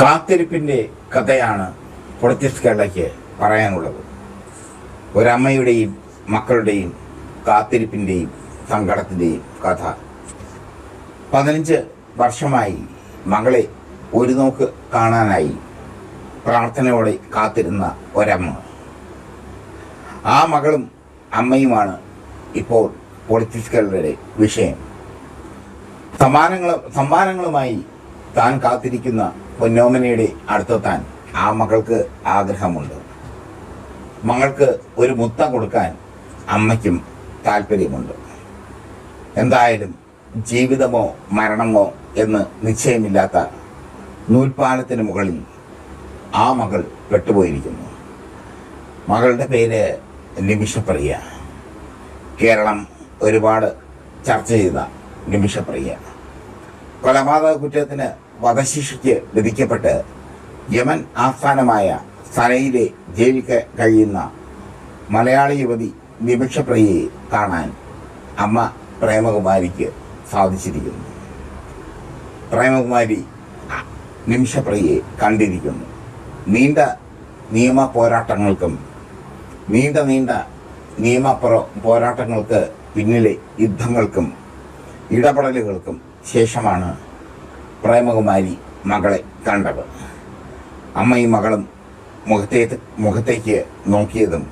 കാത്തിരിപ്പിന്റെ കഥയാണ് പൊളിറ്റിക്സ് കേരളയ്ക്ക് പറയാനുള്ളത്. ഒരമ്മയുടെയും മക്കളുടെയും കാത്തിരിപ്പിന്റെയും സങ്കടത്തിന്റെയും കഥ. പതിനഞ്ച് വർഷമായി മകളെ ഒരു നോക്ക് കാണാനായി പ്രാർത്ഥനയോടെ കാത്തിരുന്ന ഒരമ്മ. ആ മകളും അമ്മയുമാണ് ഇപ്പോൾ പൊളിറ്റിക്സുകളുടെ വിഷയം. സമ്മാനങ്ങളും സമ്മാനങ്ങളുമായി താൻ കാത്തിരിക്കുന്ന പൊന്നോമനയുടെ അടുത്തെത്താൻ ആ മകൾക്ക് ആഗ്രഹമുണ്ട്. മകൾക്ക് ഒരു മുത്തം കൊടുക്കാൻ അമ്മയ്ക്കും താല്പര്യമുണ്ട്. എന്തായാലും ജീവിതമോ മരണമോ എന്ന് നിശ്ചയമില്ലാത്ത നൂൽപ്പാലത്തിന് മുകളിൽ ആ മകൾ പെട്ടുപോയിരിക്കുന്നു. മകളുടെ പേര് നിമിഷപ്രിയ. കേരളം ഒരുപാട് ചർച്ച ചെയ്ത നിമിഷപ്രിയ. കൊലപാതക കുറ്റത്തിന് വധശിക്ഷയ്ക്ക് വിധിക്കപ്പെട്ട് യമൻ ആസ്ഥാനമായ സനയിലെ ജയിലിൽ കഴിയുന്ന മലയാളി യുവതി വിപക്ഷപ്രിയയെ കാണാൻ അമ്മ പ്രേമകുമാരിക്ക് സാധിച്ചിരിക്കുന്നു. പ്രേമകുമാരി നിമിഷപ്രിയയെ കണ്ടിരിക്കുന്നു. നീണ്ട നിയമ പോരാട്ടങ്ങൾക്കും നീണ്ട നീണ്ട നിയമ പ്രോ- പോരാട്ടങ്ങൾക്ക് പിന്നിലെ യുദ്ധങ്ങൾക്കും ഇടപെടലുകൾക്കും ശേഷമാണ് പ്രേമകുമാരി മകളെ കണ്ടത്. അമ്മയും മകളും മുഖത്തേ മുഖത്തേക്ക് നോക്കിയതും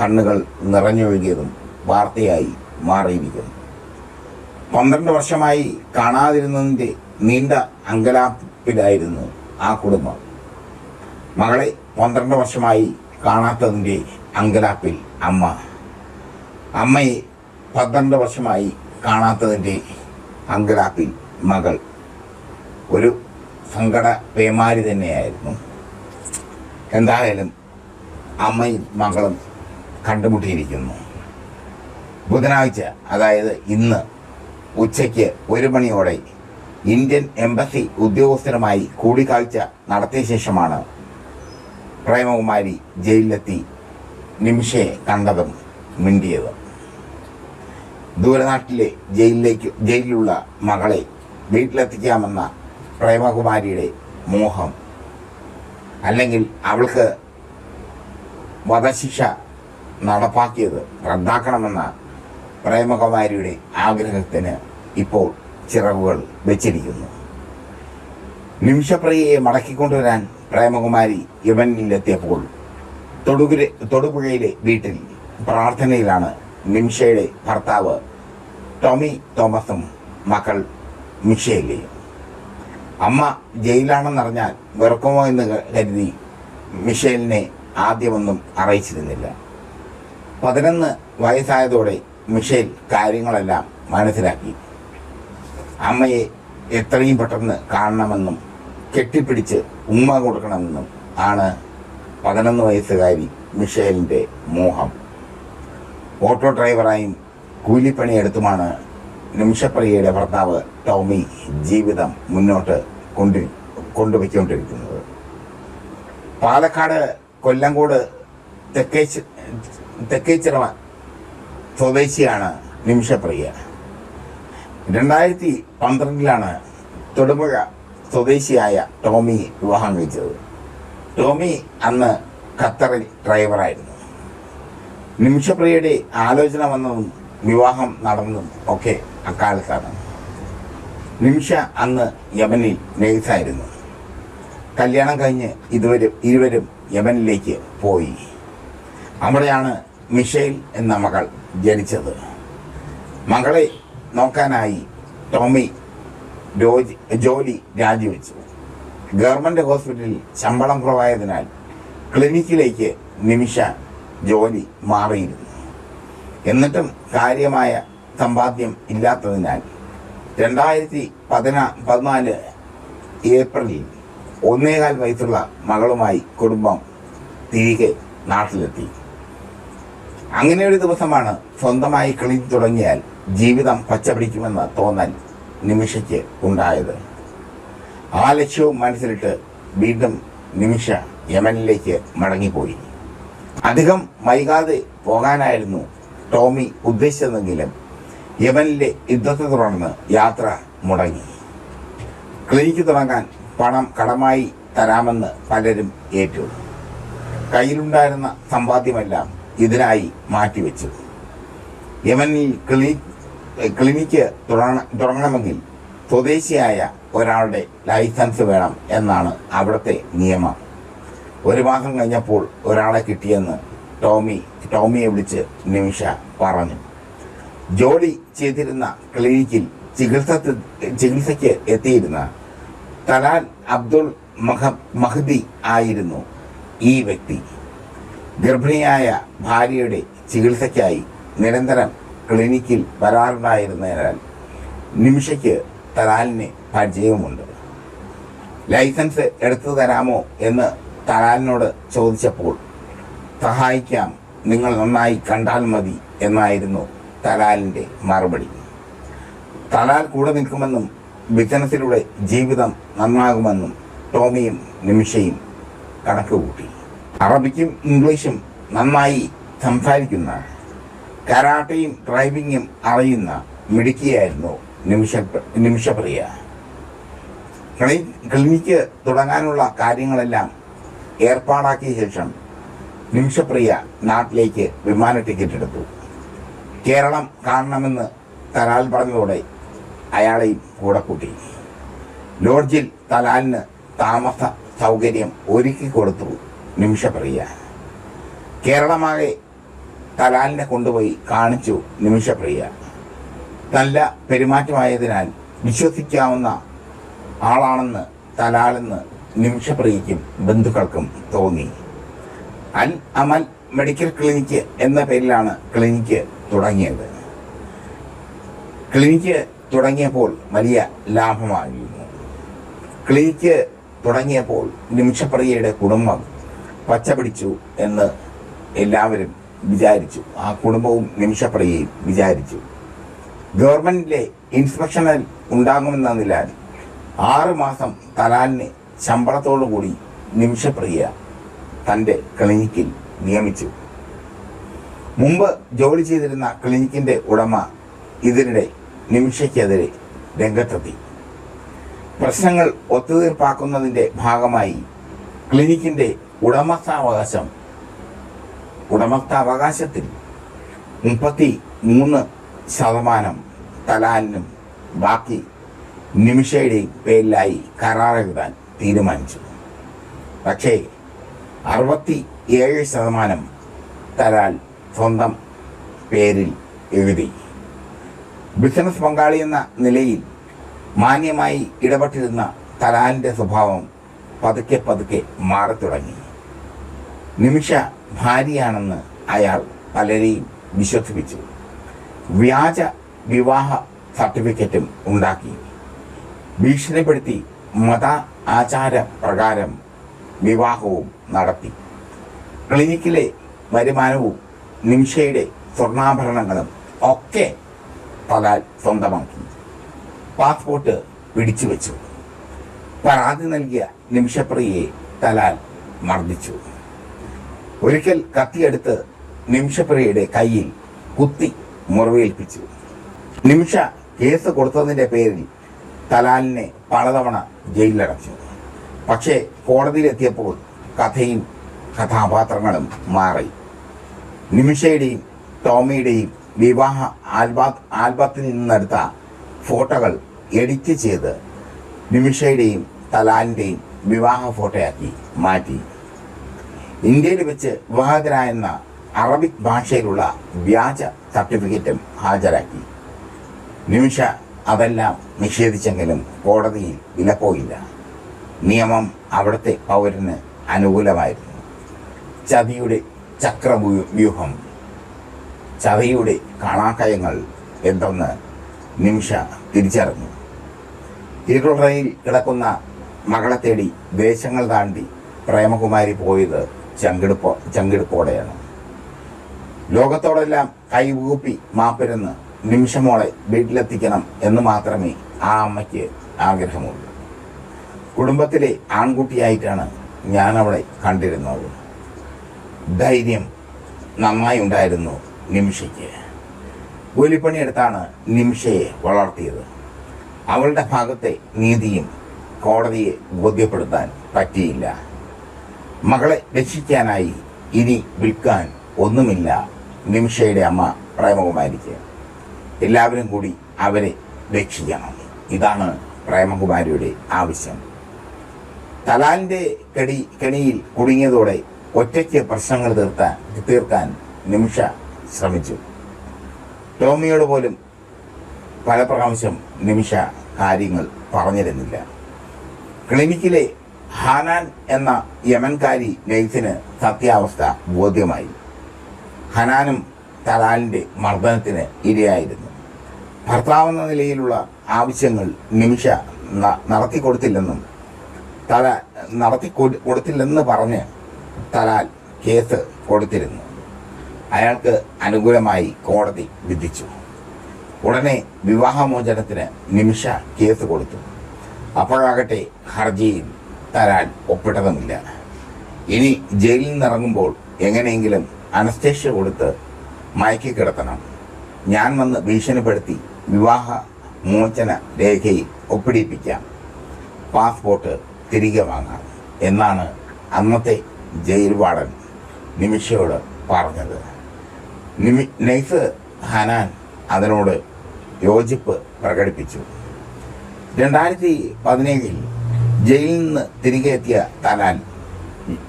കണ്ണുകൾ നിറഞ്ഞൊഴുകിയതും വാർത്തയായി മാറിയിരിക്കുന്നു. പന്ത്രണ്ട് വർഷമായി കാണാതിരുന്നതിന്റെ നീണ്ട അങ്കലാപ്പിലായിരുന്നു ആ കുടുംബം. മകളെ പന്ത്രണ്ട് വർഷമായി കാണാത്തതിന്റെ അങ്കലാപ്പിൽ അമ്മ. അമ്മയെ പന്ത്രണ്ട് വർഷമായി കാണാത്തതിന്റെ അങ്കലാപ്പിൽ മകൾ. ഒരു സങ്കട പേമാരി തന്നെയായിരുന്നു. എന്തായാലും അമ്മയും മകളും കണ്ടുമുട്ടിയിരിക്കുന്നു. ബുധനാഴ്ച അതായത് ഇന്ന് ഉച്ചയ്ക്ക് ഒരു മണിയോടെ ഇന്ത്യൻ എംബസി ഉദ്യോഗസ്ഥരുമായി കൂടിക്കാഴ്ച നടത്തിയ ശേഷമാണ് പ്രേമകുമാരി ജയിലിലെത്തി നിമിഷയെ കണ്ടതും മിണ്ടിയത്. ദൂരനാട്ടിലെ ജയിലിലേക്ക് ജയിലിലുള്ള മകളെ വീട്ടിലെത്തിക്കാമെന്ന പ്രേമകുമാരിയുടെ മോഹം. അല്ലെങ്കിൽ അവൾക്ക് വധശിക്ഷ നടപ്പാക്കിയത് റദ്ദാക്കണമെന്ന പ്രേമകുമാരിയുടെ ആഗ്രഹത്തിന് ഇപ്പോൾ ചിറകുകൾ വെച്ചിരിക്കുന്നു. നിമിഷപ്രിയയെ മടക്കിക്കൊണ്ടുവരാൻ പ്രേമകുമാരി യുവനിലെത്തിയപ്പോൾ തൊടുപുര തൊടുപുഴയിലെ വീട്ടിൽ പ്രാർത്ഥനയിലാണ് നിമിഷയുടെ ഭർത്താവ് ടോമി തോമസും മക്കൾ മിഷേലിയും. അമ്മ ജയിലാണെന്നറിഞ്ഞാൽ വെറുക്കുമോ എന്ന് കരുതി മിഷേലിനെ ആദ്യമൊന്നും അറിയിച്ചിരുന്നില്ല. പതിനൊന്ന് വയസ്സായതോടെ മിഷേൽ കാര്യങ്ങളെല്ലാം മനസ്സിലാക്കി. അമ്മയെ എത്രയും പെട്ടെന്ന് കാണണമെന്നും കെട്ടിപ്പിടിച്ച് ഉമ്മ കൊടുക്കണമെന്നും ആണ് പതിനൊന്ന് വയസ്സുകാരി മിഷേലിന്റെ മോഹം. ഓട്ടോ ഡ്രൈവറായും കൂലിപ്പണിയെടുത്തുമാണ് നിമിഷപ്രിയയുടെ ഭർത്താവ് ടോമി ജീവിതം മുന്നോട്ട് കൊണ്ടു കൊണ്ടുപോയിക്കൊണ്ടിരിക്കുന്നത് പാലക്കാട് കൊല്ലങ്കോട് തെക്കേച്ച് തെക്കേച്ചിറവ സ്വദേശിയാണ് നിമിഷപ്രിയ. രണ്ടായിരത്തി പന്ത്രണ്ടിലാണ് തൊടുപുഴ സ്വദേശിയായ ടോമി വിവാഹം കഴിച്ചത്. ടോമി അന്ന് ഖത്തറിൽ ഡ്രൈവറായിരുന്നു. നിമിഷപ്രിയയുടെ ആലോചന വന്നതും വിവാഹം നടന്നതും ഒക്കെ അക്കാലത്താണ്. നിമിഷ അന്ന് യമനിൽ നേഴ്സായിരുന്നു കല്യാണം കഴിഞ്ഞ് ഇതുവരും ഇരുവരും യമനിലേക്ക് പോയി. അവിടെയാണ് മിഷേൽ എന്ന മകൾ ജനിച്ചത്. മകളെ നോക്കാനായി ടോമി ജോലി രാജിവെച്ചു. ഗവൺമെന്റ് ഹോസ്പിറ്റലിൽ ശമ്പളം കുറവായതിനാൽ ക്ലിനിക്കിലേക്ക് നിമിഷ ജോലി മാറിയിരുന്നു. എന്നിട്ടും കാര്യമായ സമ്പാദ്യം ഇല്ലാത്തതിനാൽ രണ്ടായിരത്തി പതിനാ പതിനാല് ഏപ്രിലിൽ ഒന്നേകാൽ വയസ്സുള്ള മകളുമായി കുടുംബം തിരികെ നാട്ടിലെത്തി. അങ്ങനെ ഒരു ദിവസമാണ് സ്വന്തമായി കളി തുടങ്ങിയാൽ ജീവിതം പച്ചപിടിക്കുമെന്ന തോന്നൽ നിമിഷയ്ക്ക് ഉണ്ടായത്. ആ ലക്ഷ്യവും മനസ്സിലിട്ട് വീണ്ടും നിമിഷ യമനിലേക്ക് മടങ്ങിപ്പോയി. അധികം വൈകാതെ പോകാനായിരുന്നു ടോമി ഉദ്ദേശിച്ചതെങ്കിലും യമനിലെ യുദ്ധത്തെ തുടർന്ന് യാത്ര മുടങ്ങി. ക്ലിനിക്ക് തുടങ്ങാൻ പണം കടമായി തരാമെന്ന് പലരും ഏറ്റു കയ്യിലുണ്ടായിരുന്ന സമ്പാദ്യമെല്ലാം ഇതിനായി മാറ്റിവെച്ചു. യമനിൽ ക്ലിനിക് ക്ലിനിക്ക് തുടങ്ങ- തുടങ്ങണമെങ്കിൽ സ്വദേശിയായ ഒരാളുടെ ലൈസൻസ് വേണം എന്നാണ് അവിടുത്തെ നിയമം. ഒരു മാസം കഴിഞ്ഞപ്പോൾ ഒരാളെ കിട്ടിയെന്ന് ടോമി ടോമിയെ വിളിച്ച് നിമിഷ പറഞ്ഞു. ജോലി ചെയ്തിരുന്ന ക്ലിനിക്കിൽ ചികിത്സ ചികിത്സയ്ക്ക് എത്തിയിരുന്ന തലാൽ അബ്ദുൾ മഹ മഹദി ആയിരുന്നു ഈ വ്യക്തി. ഗർഭിണിയായ ഭാര്യയുടെ ചികിത്സയ്ക്കായി നിരന്തരം ക്ലിനിക്കിൽ വരാറുണ്ടായിരുന്നതിനാൽ നിമിഷയ്ക്ക് തലാലിന് പരിചയവുമുണ്ട്. ലൈസൻസ് എടുത്തു തരാമോ എന്ന് തലാലിനോട് ചോദിച്ചപ്പോൾ സഹായിക്കാം. നിങ്ങൾ നന്നായി കണ്ടാൽ മതി എന്നായിരുന്നു തലാലിന്റെ മറുപടി. തലാൽ കൂടെ നിൽക്കുമെന്നും ബിസിനസ്സിലൂടെ ജീവിതം നന്നാകുമെന്നും ടോമിയും നിമിഷയും കണക്ക് കൂട്ടി അറബിക്കും ഇംഗ്ലീഷും നന്നായി സംസാരിക്കുന്ന കരാട്ടയും ഡ്രൈവിങ്ങും അറിയുന്ന മിടുക്കിയായിരുന്നു നിമിഷ നിമിഷപ്രിയ. ക്ലി ക്ലിനിക്ക് തുടങ്ങാനുള്ള കാര്യങ്ങളെല്ലാം ഏർപ്പാടാക്കിയ ശേഷം നിമിഷപ്രിയ നാട്ടിലേക്ക് വിമാന ടിക്കറ്റ് എടുത്തു. കേരളം കാണണമെന്ന് തലാൽ പറഞ്ഞതോടെ അയാളെയും കൂടെ കൂട്ടി. ലോഡ്ജിൽ തലാലിന് താമസ സൗകര്യം ഒരുക്കി കൊടുത്തു നിമിഷപ്രിയ. കേരളമാകെ തലാലിനെ കൊണ്ടുപോയി കാണിച്ചു നിമിഷപ്രിയ. നല്ല പെരുമാറ്റമായതിനാൽ വിശ്വസിക്കാവുന്ന ആളാണെന്ന് തലാലെന്ന് നിമിഷപ്രിയയ്ക്കും ബന്ധുക്കൾക്കും തോന്നി. അൽ അമൽ മെഡിക്കൽ ക്ലിനിക്ക് എന്ന പേരിലാണ് ക്ലിനിക്ക് തുടങ്ങിയത്. ക്ലിനിക്ക് തുടങ്ങിയപ്പോൾ വലിയ ലാഭമായിരുന്നു. ക്ലിനിക്ക് തുടങ്ങിയപ്പോൾ നിമിഷപ്രിയയുടെ കുടുംബം പച്ചപിടിച്ചു എന്ന് എല്ലാവരും വിചാരിച്ചു. ആ കുടുംബവും നിമിഷപ്രിയയും വിചാരിച്ചു. ഗവൺമെന്റിലെ ഇൻസ്പെക്ഷനിൽ ഉണ്ടാകുമെന്നതിനാൽ ആറ് മാസം തലാലിന് ശമ്പളത്തോടു കൂടി നിമിഷപ്രിയ തന്റെ ക്ലിനിക്കിൽ നിയമിച്ചു. മുമ്പ് ജോലി ചെയ്തിരുന്ന ക്ലിനിക്കിന്റെ ഉടമ ഇതിനിടെ നിമിഷയ്ക്കെതിരെ രംഗത്തെത്തി. പ്രശ്നങ്ങൾ ഒത്തുതീർപ്പാക്കുന്നതിന്റെ ഭാഗമായി ക്ലിനിക്കിന്റെ ഉടമസ്ഥാവകാശം ഉടമസ്ഥാവകാശത്തിൽ മുപ്പത്തി മൂന്ന് ശതമാനം തലാലിനും ബാക്കി നിമിഷയുടെയും പേരിലായി കരാറെഴുതാൻ തീരുമാനിച്ചു. പക്ഷേ അറുപത്തി ഏഴ് ശതമാനം തലാൽ സ്വന്തം പേരിൽ എഴുതി. ബിസിനസ് പങ്കാളി എന്ന നിലയിൽ മാന്യമായി ഇടപെട്ടിരുന്ന തലാലിന്റെ സ്വഭാവം പതുക്കെ പതുക്കെ മാറി തുടങ്ങി നിമിഷ ഭാര്യയാണെന്ന് അയാൾ പലരെയും വിശ്വസിപ്പിച്ചു. വ്യാജ വിവാഹ സർട്ടിഫിക്കറ്റും ഉണ്ടാക്കി. ഭീഷണിപ്പെടുത്തി മത ആചാര പ്രകാരം വിവാഹവും നടത്തി. ക്ലിനിക്കിലെ വരുമാനവും നിമിഷയുടെ സ്വർണാഭരണങ്ങളും ഒക്കെ പകാൽ സ്വന്തമാക്കി. പാസ്പോർട്ട് പിടിച്ചു വെച്ചു. പരാതി നൽകിയ നിമിഷപ്രിയയെ തലാൽ മർദ്ദിച്ചു. ഒരിക്കൽ കത്തിയെടുത്ത് നിമിഷപ്രിയയുടെ കയ്യിൽ കുത്തി മുറിവേൽപ്പിച്ചു. നിമിഷ കേസ് കൊടുത്തതിന്റെ പേരിൽ തലാലിനെ പലതവണ ജയിലിലടച്ചു. പക്ഷേ കോടതിയിലെത്തിയപ്പോൾ കഥയും കഥാപാത്രങ്ങളും മാറി. നിമിഷയുടെയും ടോമിയുടെയും വിവാഹ ആൽബാ ആൽബത്തിൽ നിന്നെടുത്ത ഫോട്ടോകൾ എഡിറ്റ് ചെയ്ത് നിമിഷയുടെയും തലാലിന്റെയും വിവാഹ ഫോട്ടോയാക്കി മാറ്റി. ഇന്ത്യയിൽ വെച്ച് വിവാഹിതരായെന്ന അറബിക് ഭാഷയിലുള്ള വ്യാജ സർട്ടിഫിക്കറ്റും ഹാജരാക്കി. നിമിഷ അതെല്ലാം നിഷേധിച്ചെങ്കിലും കോടതിയിൽ വിലപ്പോയില്ല. നിയമം അവിടുത്തെ പൗരന് അനുകൂലമായിരുന്നു. ചതിയുടെ ചക്രവ്യൂഹം. ചതയുടെ കാണാക്കയങ്ങൾ എന്തെന്ന് നിമിഷ തിരിച്ചറിഞ്ഞു. ഇരുളറയിൽ കിടക്കുന്ന മകളെ തേടി ദേശങ്ങൾ താണ്ടി പ്രേമകുമാരി പോയത് ചങ്കിടുപ്പോ ചങ്കിടുപ്പോടെയാണ്. ലോകത്തോടെല്ലാം കൈകൂപ്പി മാപ്പിരുന്ന് നിമിഷമോളെ വീട്ടിലെത്തിക്കണം എന്ന് മാത്രമേ ആ അമ്മയ്ക്ക് ആഗ്രഹമുള്ളൂ. കുടുംബത്തിലെ ആൺകുട്ടിയായിട്ടാണ് ഞാനവളെ കണ്ടിരുന്നത്. ധൈര്യം നന്നായി ഉണ്ടായിരുന്നു നിമിഷയ്ക്ക്. കൂലിപ്പണിയെടുത്താണ് നിമിഷയെ വളർത്തിയത്. അവളുടെ ഭാഗത്തെ നീതിയും കോടതിയെ ബോധ്യപ്പെടുത്താൻ പറ്റിയില്ല. മകളെ രക്ഷിക്കാനായി ഇനി വിൽക്കാൻ ഒന്നുമില്ല നിമിഷയുടെ അമ്മ പ്രേമകുമാരിക്ക്. എല്ലാവരും കൂടി അവരെ രക്ഷിക്കണം. ഇതാണ് പ്രേമകുമാരിയുടെ ആവശ്യം. തലാലിന്റെ കെടി കെണിയിൽ കുടുങ്ങിയതോടെ ഒറ്റയ്ക്ക് പ്രശ്നങ്ങൾ തീർത്താൻ തീർക്കാൻ നിമിഷ ശ്രമിച്ചു. ടോമിയോട് പോലും പല പ്രാവശ്യം നിമിഷ കാര്യങ്ങൾ പറഞ്ഞിരുന്നില്ല. ക്ലിനിക്കിലെ ഹാനാൻ എന്ന യമൻകാരി നെയ്സിന് സത്യാവസ്ഥ ബോധ്യമായി. ഹനാനും തലാലിന്റെ മർദ്ദനത്തിന് ഇരയായിരുന്നു. ഭർത്താവെന്ന നിലയിലുള്ള ആവശ്യങ്ങൾ നിമിഷ നടത്തി നടത്തിക്കൊടുത്തില്ലെന്നും തല നടത്തി കൊട്- കൊടുത്തില്ലെന്ന് പറഞ്ഞ് തലാൽ കേസ് കൊടുത്തിരുന്നു. അയാൾക്ക് അനുകൂലമായി കോടതി വിധിച്ചു. ഉടനെ വിവാഹമോചനത്തിന് നിമിഷ കേസ് കൊടുത്തു. അപ്പോഴാകട്ടെ ഹർജിയിൽ തരാൻ ഒപ്പിട്ടതുമില്ല. ഇനി ജയിലിൽ നിന്നിറങ്ങുമ്പോൾ എങ്ങനെയെങ്കിലും അനസ്തേഷ്യ കൊടുത്ത് മയക്കി കിടത്തണം. ഞാൻ വന്ന് ഭീഷണിപ്പെടുത്തി വിവാഹ മോചന രേഖയിൽ ഒപ്പിടിപ്പിക്കാം. പാസ്പോർട്ട് തിരികെ വാങ്ങാം എന്നാണ് അന്നത്തെ ജയിൽ വാടൻ നിമിഷയോട് പറഞ്ഞത്. നിമി നൈഫ് ഹനാൻ അതിനോട് യോജിപ്പ് പ്രകടിപ്പിച്ചു. രണ്ടായിരത്തി പതിനേഴിൽ ജയിലിൽ നിന്ന് തിരികെ എത്തിയ തലാൻ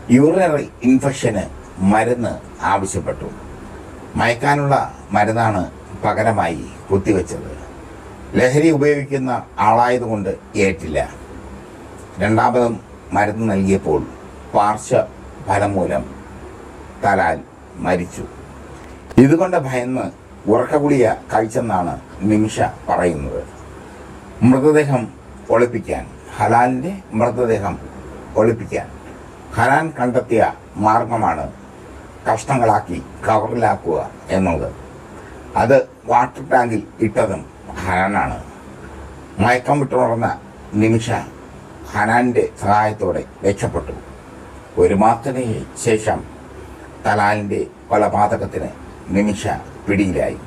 യൂറിനറി ഇൻഫെക്ഷന് മരുന്ന് ആവശ്യപ്പെട്ടു. മയക്കാനുള്ള മരുന്നാണ് പകരമായി കുത്തിവെച്ചത്. ലഹരി ഉപയോഗിക്കുന്ന ആളായതുകൊണ്ട് ഏറ്റില്ല. രണ്ടാമതും മരുന്ന് നൽകിയപ്പോൾ പാർശ്വ ഫലം മൂലം തലാൽ മരിച്ചു. ഇതുകൊണ്ട് ഭയന്ന് ഉറക്കഗുളിയ കഴിച്ചെന്നാണ് നിമിഷ പറയുന്നത്. മൃതദേഹം ഒളിപ്പിക്കാൻ ഹലാലിന്റെ മൃതദേഹം ഒളിപ്പിക്കാൻ. ഹലാൻ കണ്ടെത്തിയ മാർഗമാണ് കഷ്ണങ്ങളാക്കി കവറിലാക്കുക എന്നത്. അത് വാട്ടർ ടാങ്കിൽ ഇട്ടതും ഹനാനാണ് മയക്കം വിട്ടുണർന്ന നിമിഷ ഹനാന്റെ സഹായത്തോടെ രക്ഷപ്പെട്ടു. ഒരു മാസത്തിന് ശേഷം തലാലിന്റെ കൊലപാതകത്തിന് നിമിഷ പിടിയിലായി.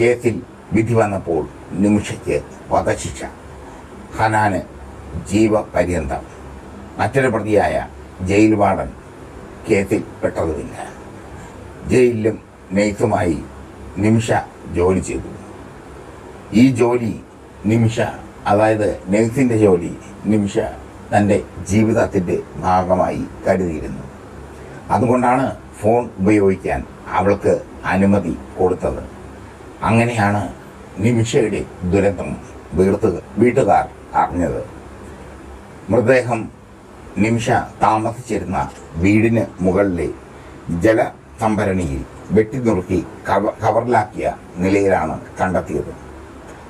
കേസിൽ വിധി വന്നപ്പോൾ നിമിഷയ്ക്ക് വധശിക്ഷ. ഹനാന് ജീവപര്യന്തം. മറ്റൊരു പ്രതിയായ ജയിൽ വാർഡൻ കേസിൽ പെട്ടതുമില്ല. ജയിലിലും നെയ്ത്തുമായി നിമിഷ ജോലി ചെയ്തു. ഈ ജോലി നിമിഷ അതായത് നെയ്ത്തിന്റെ ജോലി നിമിഷ തന്റെ ജീവിതത്തിന്റെ ഭാഗമായി കരുതിയിരുന്നു. അതുകൊണ്ടാണ് ഫോൺ ഉപയോഗിക്കാൻ അവൾക്ക് അനുമതി കൊടുത്തത്. അങ്ങനെയാണ് നിമിഷയുടെ ദുരന്തം വീർത്ത് വീട്ടുകാർ അറിഞ്ഞത്. മൃതദേഹം നിമിഷ താമസിച്ചിരുന്ന വീടിന് മുകളിലെ ജലസംഭരണിയിൽ വെട്ടിനുറുക്കി കവ കവറിലാക്കിയ നിലയിലാണ് കണ്ടെത്തിയത്.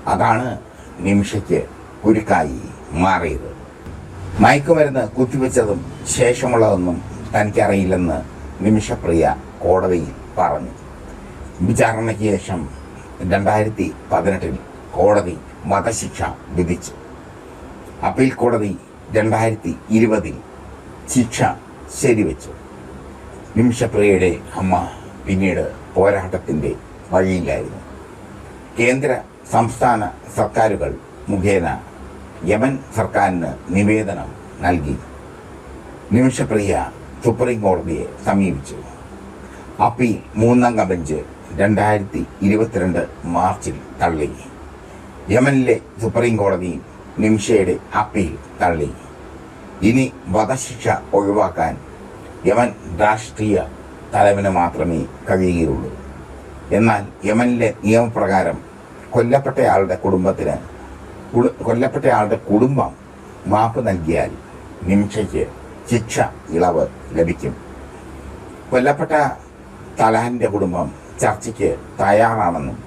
അതാണ് നിമിഷയ്ക്ക് കുരുക്കായി മാറിയത്. മയക്കുമരുന്ന് കുത്തിവെച്ചതും ശേഷമുള്ളതൊന്നും തനിക്കറിയില്ലെന്ന് നിമിഷപ്രിയ കോടതിയിൽ പറഞ്ഞു. വിചാരണയ്ക്ക് ശേഷം രണ്ടായിരത്തി പതിനെട്ടിൽ കോടതി വധശിക്ഷ വിധിച്ചു. അപ്പീൽ കോടതി രണ്ടായിരത്തി ഇരുപതിൽ ശിക്ഷ ശരിവെച്ചു. നിമിഷപ്രിയയുടെ അമ്മ പിന്നീട് പോരാട്ടത്തിന്റെ വഴിയിലായിരുന്നു. കേന്ദ്ര സംസ്ഥാന സർക്കാരുകൾ മുഖേന യമൻ സർക്കാരിന് നിവേദനം നൽകി. നിമിഷപ്രിയ സുപ്രീം കോടതിയെ സമീപിച്ചു. അപ്പീൽ മൂന്നംഗ ബെഞ്ച് രണ്ടായിരത്തി ഇരുപത്തിരണ്ട് മാർച്ചിൽ തള്ളി യമനിലെ സുപ്രീം കോടതി നിമിഷയുടെ അപ്പീൽ തള്ളി ഇനി വധശിക്ഷ ഒഴിവാക്കാൻ യമൻ രാഷ്ട്രീയ തലവന് മാത്രമേ കഴിയുകയുള്ളൂ. എന്നാൽ യമനിലെ നിയമപ്രകാരം കൊല്ലപ്പെട്ടയാളുടെ കുടുംബത്തിന് കുടു- കൊല്ലപ്പെട്ടയാളുടെ കുടുംബം മാപ്പ് നൽകിയാൽ നിമിഷയ്ക്ക് ശിക്ഷ ഇളവ് ലഭിക്കും. കൊല്ലപ്പെട്ട തലാന്റെ കുടുംബം ചർച്ചയ്ക്ക് തയ്യാറാണെന്നും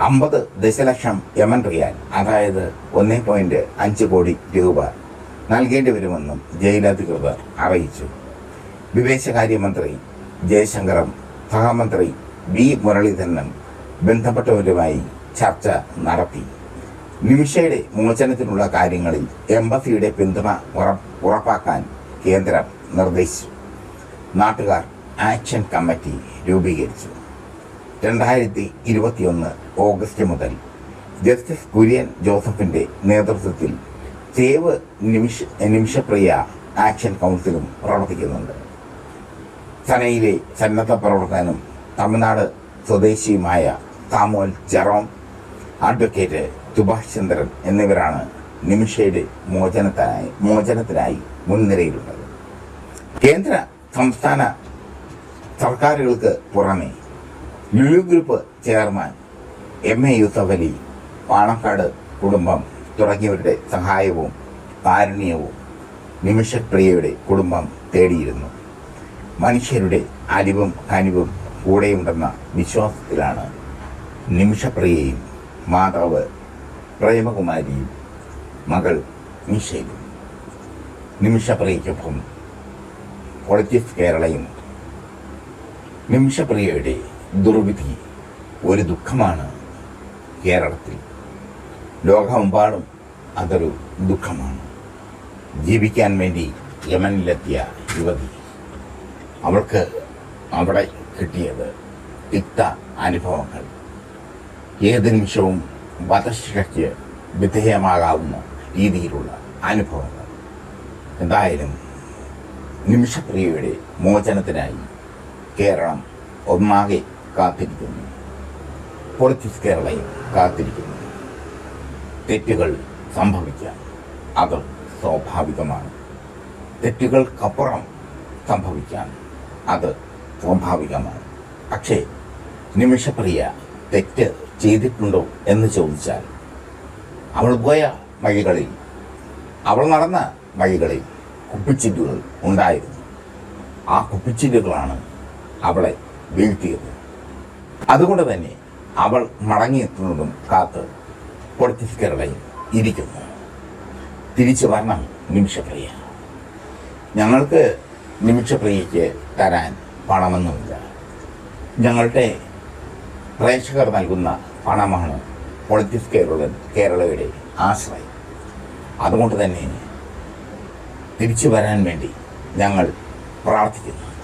അമ്പത് ദശലക്ഷം യമൻ റിയാൽ അതായത് ഒന്നേ പോയിന്റ് അഞ്ച് കോടി രൂപ നൽകേണ്ടി വരുമെന്നും ജയിലധികൃതർ അറിയിച്ചു. വിദേശകാര്യമന്ത്രി ജയശങ്കറും സഹമന്ത്രി വി മുരളീധരനും ബന്ധപ്പെട്ടവരുമായി ചർച്ച നടത്തി. നിമിഷയുടെ മോചനത്തിനുള്ള കാര്യങ്ങളിൽ എംബസിയുടെ പിന്തുണ ഉറപ്പാക്കാൻ കേന്ദ്രം നിർദ്ദേശിച്ചു. നാട്ടുകാർ ആക്ഷൻ കമ്മിറ്റി രൂപീകരിച്ചു. രണ്ടായിരത്തി ഇരുപത്തിയൊന്ന് ഓഗസ്റ്റ് മുതൽ ജസ്റ്റിസ് കുര്യൻ ജോസഫിന്റെ നേതൃത്വത്തിൽ സേവ് നിമിഷ നിമിഷപ്രിയ ആക്ഷൻ കൗൺസിലും പ്രവർത്തിക്കുന്നുണ്ട്. സനയിലെ സന്നദ്ധ പ്രവർത്തനം തമിഴ്നാട് സ്വദേശിയുമായ Samuel Jerome advocate Subhash Chandran എന്നിവരാണ് നിമിഷയുടെ മോചനത്തിനായി മോചനത്തിനായി മുൻനിരയിലുള്ളത്. കേന്ദ്ര സംസ്ഥാന സർക്കാരുകൾക്ക് പുറമെ Lulu group chairman M A Yusuf Ali Panakkad കുടുംബം തുടങ്ങിയവരുടെ സഹായവും കാരുണ്യവും നിമിഷപ്രിയയുടെ കുടുംബം തേടിയിരുന്നു. മനുഷ്യരുടെ അലിവും കനിവും കൂടെയുണ്ടെന്ന വിശ്വാസത്തിലാണ് നിമിഷപ്രിയയും മാതാവ് പ്രേമകുമാരിയും മകൾ നിഷയും നിമിഷപ്രിയയ്ക്കൊപ്പം പൊളിറ്റിക്സ് കേരളയും നിമിഷപ്രിയയുടെ ദുർവിധി ഒരു ദുഃഖമാണ് കേരളത്തിൽ. ലോകമെമ്പാടും അതൊരു ദുഃഖമാണ്. ജീവിക്കാൻ വേണ്ടി യമനിലെത്തിയ യുവതി. അവൾക്ക് അവിടെ കിട്ടിയത് തിക്ത അനുഭവങ്ങൾ. ഏത് നിമിഷവും വധശിക്ഷയ്ക്ക് വിധേയമാകാവുന്ന രീതിയിലുള്ള അനുഭവങ്ങൾ. എന്തായാലും നിമിഷപ്രിയയുടെ മോചനത്തിനായി കേരളം ഒന്നാകെ കാത്തിരിക്കുന്നു. പൊളിറ്റിക്സ് കേരളയും കാത്തിരിക്കുന്നു. തെറ്റുകൾ സംഭവിക്കാം. അത് സ്വാഭാവികമാണ്. തെറ്റുകൾക്കപ്പുറം സംഭവിക്കാം. അത് സ്വാഭാവികമാണ്. പക്ഷേ നിമിഷപ്രിയ തെറ്റ് ചെയ്തിട്ടുണ്ടോ എന്ന് ചോദിച്ചാൽ അവൾ പോയ വഴികളിൽ അവൾ നടന്ന വഴികളിൽ കുപ്പിച്ചില്ലുകൾ ഉണ്ടായിരുന്നു. ആ കുപ്പിച്ചില്ലുകളാണ് അവളെ വീഴ്ത്തിയത്. അതുകൊണ്ട് തന്നെ അവൾ മടങ്ങിയെത്തുന്നതും കാത്ത് പൊളിറ്റിക്സ് കേരളയിൽ ഇരിക്കുന്നു. തിരിച്ചു വരണം നിമിഷപ്രിയ. ഞങ്ങൾക്ക് നിമിഷപ്രിയയ്ക്ക് തരാൻ പണമൊന്നുമില്ല. ഞങ്ങളുടെ പ്രേക്ഷകർ നൽകുന്ന പണമാണ്. പൊളിറ്റിക്സ് കേരള കേരളയുടെ ആശ്രയം. അതുകൊണ്ട് തന്നെ തിരിച്ചു വരാൻ വേണ്ടി ഞങ്ങൾ പ്രാർത്ഥിക്കുന്നു.